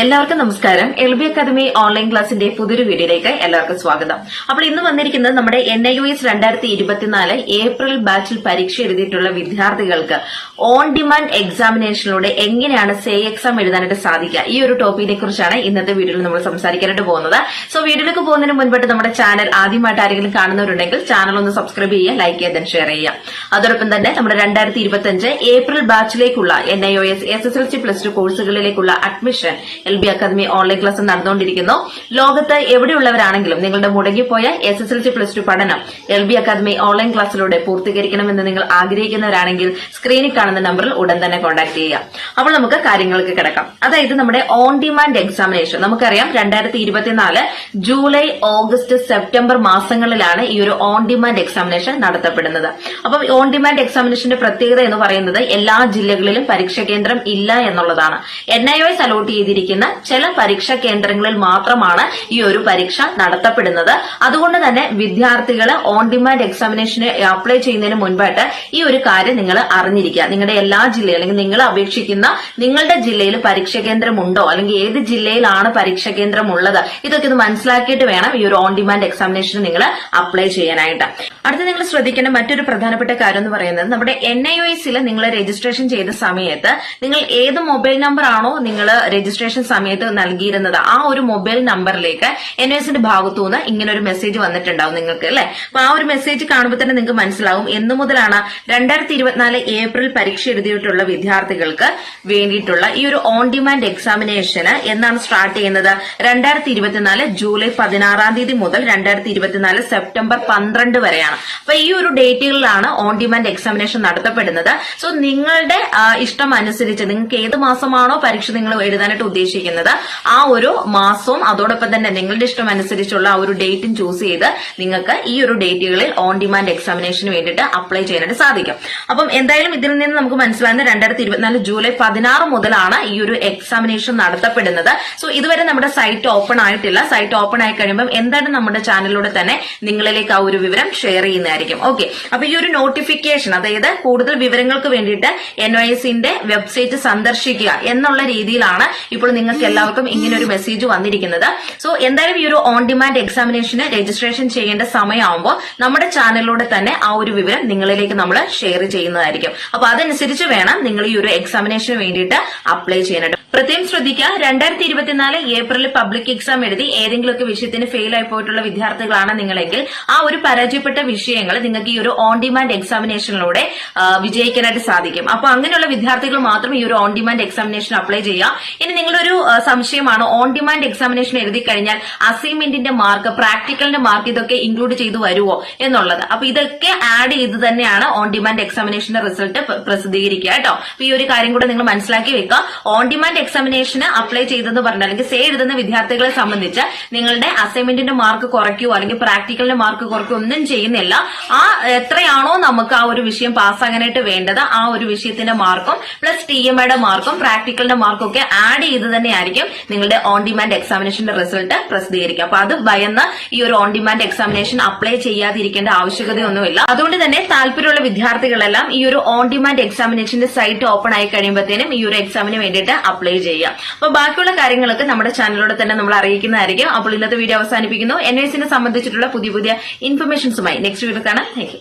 എല്ലാവർക്കും നമസ്കാരം. L B academy online ക്ലാസിന്റെ പുതിയൊരു വീഡിയോയിലേക്ക് എല്ലാവർക്കും സ്വാഗതം. അപ്പോൾ ഇന്ന് വന്നിരിക്കുന്നത് നമ്മുടെ എൻ ഐ യു എസ് രണ്ടായിരത്തി ഇരുപത്തിനാല് ഏപ്രിൽ ബാച്ചിൽ പരീക്ഷ എഴുതിയിട്ടുള്ള വിദ്യാർത്ഥികൾക്ക് ഓൺ ഡിമാൻഡ് എക്സാമിനേഷനിലൂടെ എങ്ങനെയാണ് സേ എക്സാം എഴുതാനായിട്ട് സാധിക്കുക? ഈ ഒരു ടോപ്പിക്കിനെ കുറിച്ചാണ് ഇന്നത്തെ വീഡിയോയിൽ നമ്മൾ സംസാരിക്കാനായിട്ട് പോകുന്നത്. സോ വീഡിയോയിലേക്ക് പോകുന്നതിന് മുൻപായിട്ട് നമ്മുടെ ചാനൽ ആദ്യമായിട്ട് ആരെങ്കിലും കാണുന്നവരുണ്ടെങ്കിൽ ചാനൽ ഒന്ന് സബ്സ്ക്രൈബ് ചെയ്യുക ലൈക്ക് ചെയ്യുക ഷെയർ ചെയ്യുക. അതോടൊപ്പം തന്നെ നമ്മുടെ രണ്ടായിരത്തി ഇരുപത്തിയഞ്ച് April ബാച്ചിലേക്കുള്ള N I O S S S L C plus two കോഴ്സുകളിലേക്കുള്ള admission B academy online class നടന്നുകൊണ്ടിരിക്കുന്നു. ലോകത്ത് എവിടെയുള്ളവരാണെങ്കിലും നിങ്ങളുടെ മുടങ്ങിപ്പോയ S S L C plus two പഠനം എൽ ബി അക്കാദമി ഓൺലൈൻ ക്ലാസ്സിലൂടെ പൂർത്തീകരിക്കണമെന്ന് നിങ്ങൾ ആഗ്രഹിക്കുന്നവരാണെങ്കിൽ സ്ക്രീനിൽ കാണുന്ന നമ്പറിൽ ഉടൻ തന്നെ കോൺടാക്ട് ചെയ്യുക. അപ്പോൾ നമുക്ക് കാര്യങ്ങൾക്ക് കിടക്കാം. അതായത് നമ്മുടെ ഓൺ ഡിമാൻഡ് എക്സാമിനേഷൻ നമുക്കറിയാം രണ്ടായിരത്തി ഇരുപത്തിനാല് ജൂലൈ ഓഗസ്റ്റ് സെപ്റ്റംബർ മാസങ്ങളിലാണ് ഈ ഒരു ഓൺ ഡിമാൻഡ് എക്സാമിനേഷൻ നടത്തപ്പെടുന്നത് അപ്പം ഓൺ ഡിമാൻഡ് എക്സാമിനേഷന്റെ പ്രത്യേകത എന്ന് പറയുന്നത് എല്ലാ ജില്ലകളിലും പരീക്ഷാ കേന്ദ്രം ഇല്ല എന്നുള്ളതാണ്. എൻ ഐ എസ് അലോട്ട് ചെയ്തിരിക്കുന്ന ചില പരീക്ഷാ കേന്ദ്രങ്ങളിൽ മാത്രമാണ് ഈ ഒരു പരീക്ഷ നടത്തപ്പെടുന്നത്. അതുകൊണ്ട് തന്നെ വിദ്യാർത്ഥികൾ ഓൺ ഡിമാൻഡ് എക്സാമിനേഷന് അപ്ലൈ ചെയ്യുന്നതിന് മുൻപായിട്ട് ഈ ഒരു കാര്യം നിങ്ങൾ അറിഞ്ഞിരിക്കുക. നിങ്ങളുടെ എല്ലാ ജില്ലയിലും അല്ലെങ്കിൽ നിങ്ങൾ അപേക്ഷിക്കുന്ന നിങ്ങളുടെ ജില്ലയിൽ പരീക്ഷാ കേന്ദ്രം ഉണ്ടോ അല്ലെങ്കിൽ ഏത് ജില്ലയിലാണ് പരീക്ഷാ കേന്ദ്രം ഉള്ളത് ഇതൊക്കെ ഇത് മനസ്സിലാക്കിയിട്ട് വേണം ഈ ഒരു ഓൺ ഡിമാൻഡ് എക്സാമിനേഷന് നിങ്ങൾ അപ്ലൈ ചെയ്യാനായിട്ട്. അടുത്ത നിങ്ങൾ ശ്രദ്ധിക്കേണ്ട മറ്റൊരു പ്രധാനപ്പെട്ട കാര്യം എന്ന് പറയുന്നത് നമ്മുടെ എൻ ഐ ഒ എസിൽ നിങ്ങൾ രജിസ്ട്രേഷൻ ചെയ്ത സമയത്ത് നിങ്ങൾ ഏത് മൊബൈൽ നമ്പർ ആണോ നിങ്ങൾ രജിസ്ട്രേഷൻ സമയത്ത് നൽകിയിരുന്നത് ആ ഒരു മൊബൈൽ നമ്പറിലേക്ക് എൻ എസിന്റെ ഭാഗത്തുനിന്ന് ഇങ്ങനെ ഒരു മെസ്സേജ് വന്നിട്ടുണ്ടാവും നിങ്ങൾക്ക് അല്ലെ? അപ്പൊ ആ ഒരു മെസ്സേജ് കാണുമ്പോൾ തന്നെ നിങ്ങൾക്ക് മനസ്സിലാവും എന്നു മുതലാണ് രണ്ടായിരത്തി ഇരുപത്തിനാല് ഏപ്രിൽ പരീക്ഷ എഴുതിയിട്ടുള്ള വിദ്യാർത്ഥികൾക്ക് വേണ്ടിയിട്ടുള്ള ഈ ഒരു ഓൺ ഡിമാൻഡ് എക്സാമിനേഷന് എന്നാണ് സ്റ്റാർട്ട് ചെയ്യുന്നത്. രണ്ടായിരത്തി ഇരുപത്തിനാല് ജൂലൈ പതിനാറാം തീയതി മുതൽ രണ്ടായിരത്തി ഇരുപത്തിനാല് സെപ്റ്റംബർ പന്ത്രണ്ട് വരെയാണ്. അപ്പൊ ഈ ഒരു ഡേറ്റുകളിലാണ് ഓൺ ഡിമാൻഡ് എക്സാമിനേഷൻ നടത്തപ്പെടുന്നത്. സോ നിങ്ങളുടെ ഇഷ്ടം അനുസരിച്ച് നിങ്ങൾക്ക് ഏത് മാസമാണോ പരീക്ഷ നിങ്ങൾ എഴുതാനായിട്ട് ഉദ്ദേശിക്കുന്നത് ആ ഒരു മാസവും അതോടൊപ്പം തന്നെ നിങ്ങളുടെ ഇഷ്ടം അനുസരിച്ചുള്ള ആ ഒരു ഡേറ്റും ചൂസ് ചെയ്ത് നിങ്ങൾക്ക് ഈ ഒരു ഡേറ്റുകളിൽ ഓൺ ഡിമാൻഡ് എക്സാമിനേഷന് വേണ്ടിയിട്ട് അപ്ലൈ ചെയ്യാനായിട്ട് സാധിക്കും. അപ്പം എന്തായാലും ഇതിൽ നിന്ന് നമുക്ക് മനസ്സിലാകുന്ന രണ്ടായിരത്തി ഇരുപത്തിനാല് ജൂലൈ പതിനാറ് മുതലാണ് ഈ ഒരു എക്സാമിനേഷൻ നടത്തപ്പെടുന്നത്. സോ ഇതുവരെ നമ്മുടെ സൈറ്റ് ഓപ്പൺ ആയിട്ടില്ല. സൈറ്റ് ഓപ്പൺ ആയി കഴിയുമ്പോൾ എന്തായാലും നമ്മുടെ ചാനലിലൂടെ തന്നെ നിങ്ങളിലേക്ക് ആ ഒരു വിവരം ഷെയർ ചെയ്യുന്നതായിരിക്കും. ഓക്കെ അപ്പൊ ഈ ഒരു നോട്ടിഫിക്കേഷൻ അതായത് കൂടുതൽ വിവരങ്ങൾക്ക് വേണ്ടിയിട്ട് എൻ വെബ്സൈറ്റ് സന്ദർശിക്കുക എന്നുള്ള രീതിയിലാണ് ഇപ്പോൾ നിങ്ങൾക്ക് എല്ലാവർക്കും ഇങ്ങനെ ഒരു മെസ്സേജ് വന്നിരിക്കുന്നത്. സോ എന്തായാലും ഈ ഒരു ഓൺ ഡിമാൻഡ് എക്സാമിനേഷന് രജിസ്ട്രേഷൻ ചെയ്യേണ്ട സമയമാകുമ്പോൾ നമ്മുടെ ചാനലിലൂടെ തന്നെ ആ ഒരു വിവരം നിങ്ങളിലേക്ക് നമ്മൾ ഷെയർ ചെയ്യുന്നതായിരിക്കും. അപ്പൊ അതനുസരിച്ച് വേണം നിങ്ങൾ ഈ ഒരു എക്സാമിനേഷന് വേണ്ടിയിട്ട് അപ്ലൈ ചെയ്യാനായിട്ട്. പ്രത്യേകം ശ്രദ്ധിക്കുക രണ്ടായിരത്തി ഇരുപത്തിനാല് ഏപ്രിൽ പബ്ലിക് എക്സാം എഴുതി ഏതെങ്കിലുമൊക്കെ വിഷയത്തിന് ഫെയിൽ ആയി പോയിട്ടുള്ള വിദ്യാർത്ഥികളാണ് നിങ്ങളെങ്കിൽ ആ ഒരു പരാജയപ്പെട്ട വിഷയങ്ങൾ നിങ്ങൾക്ക് ഈ ഒരു ഓൺ ഡിമാൻഡ് എക്സാമിനേഷനിലൂടെ വിജയിക്കാനായിട്ട് സാധിക്കും. അപ്പൊ അങ്ങനെയുള്ള വിദ്യാർത്ഥികൾ മാത്രം ഈ ഒരു ഓൺ ഡിമാൻഡ് എക്സാമിനേഷൻ അപ്ലൈ ചെയ്യുക. ഇനി നിങ്ങളുടെ ഒരു ആ, സംശയമാണ്. ഓൺ ഡിമാൻഡ് എക്സാമിനേഷൻ എഴുതി കഴിഞ്ഞാൽ അസൈൻമെന്റിന്റെ മാർക്ക് പ്രാക്ടിക്കലിന്റെ മാർക്ക് ഇതൊക്കെ ഇൻക്ലൂഡ് ചെയ്തു വരുമോ എന്നുള്ളത്. അപ്പൊ ഇതൊക്കെ ആഡ് ചെയ്ത് തന്നെയാണ് ഓൺ ഡിമാൻഡ് എക്സാമിനേഷന്റെ റിസൾട്ട് പ്രസിദ്ധീകരിക്കുക കേട്ടോ. അപ്പൊ ഈ ഒരു കാര്യം കൂടെ നിങ്ങൾ മനസ്സിലാക്കി വെക്കുക. ഓൺ ഡിമാൻഡ് എക്സാമിനേഷന് അപ്ലൈ ചെയ്തെന്ന് പറഞ്ഞാൽ അല്ലെങ്കിൽ സേ എഴുതുന്ന വിദ്യാർത്ഥികളെ സംബന്ധിച്ച് നിങ്ങളുടെ അസൈൻമെന്റിന്റെ മാർക്ക് കുറയ്ക്കുകയോ അല്ലെങ്കിൽ പ്രാക്ടിക്കലിന്റെ മാർക്ക് കുറയ്ക്കുകയോ ഒന്നും ചെയ്യുന്നില്ല. ആ എത്രയാണോ നമുക്ക് ആ ഒരു വിഷയം പാസ്സാകാനായിട്ട് വേണ്ടത് ആ ഒരു വിഷയത്തിന്റെ മാർക്കും പ്ലസ് ടി എം മാർക്കും പ്രാക്ടിക്കലിന്റെ മാർക്കും ഒക്കെ ആഡ് ചെയ്ത് തന്നെയായിരിക്കും നിങ്ങളുടെ ഓൺ ഡിമാൻഡ് എക്സാമിനേഷന്റെ റിസൾട്ട് പ്രസിദ്ധീകരിക്കുക. അപ്പൊ അത് ഭയന്ന് ഈ ഒരു ഓൺ ഡിമാൻഡ് എക്സാമിനേഷൻ അപ്ലൈ ചെയ്യാതിരിക്കേണ്ട ആവശ്യകതയൊന്നുമില്ല. അതുകൊണ്ട് തന്നെ താല്പര്യമുള്ള വിദ്യാർത്ഥികളെല്ലാം ഈ ഒരു ഓൺ ഡിമാൻഡ് എക്സാമിനേഷന്റെ സൈറ്റ് ഓപ്പൺ ആയി കഴിയുമ്പോഴത്തേനും ഈ ഒരു എക്സാമിന് വേണ്ടിയിട്ട് അപ്ലൈ ചെയ്യുക. അപ്പൊ ബാക്കിയുള്ള കാര്യങ്ങളൊക്കെ നമ്മുടെ ചാനലിലൂടെ തന്നെ നമ്മൾ അറിയിക്കുന്നതായിരിക്കും. അപ്പോൾ ഇന്നത്തെ വീഡിയോ അവസാനിപ്പിക്കുന്നു. എൻ എസിനെ സംബന്ധിച്ചിട്ടുള്ള പുതിയ പുതിയ ഇൻഫർമേഷൻസുമായി നെക്സ്റ്റ് വീഡിയോ കാണാം. താങ്ക്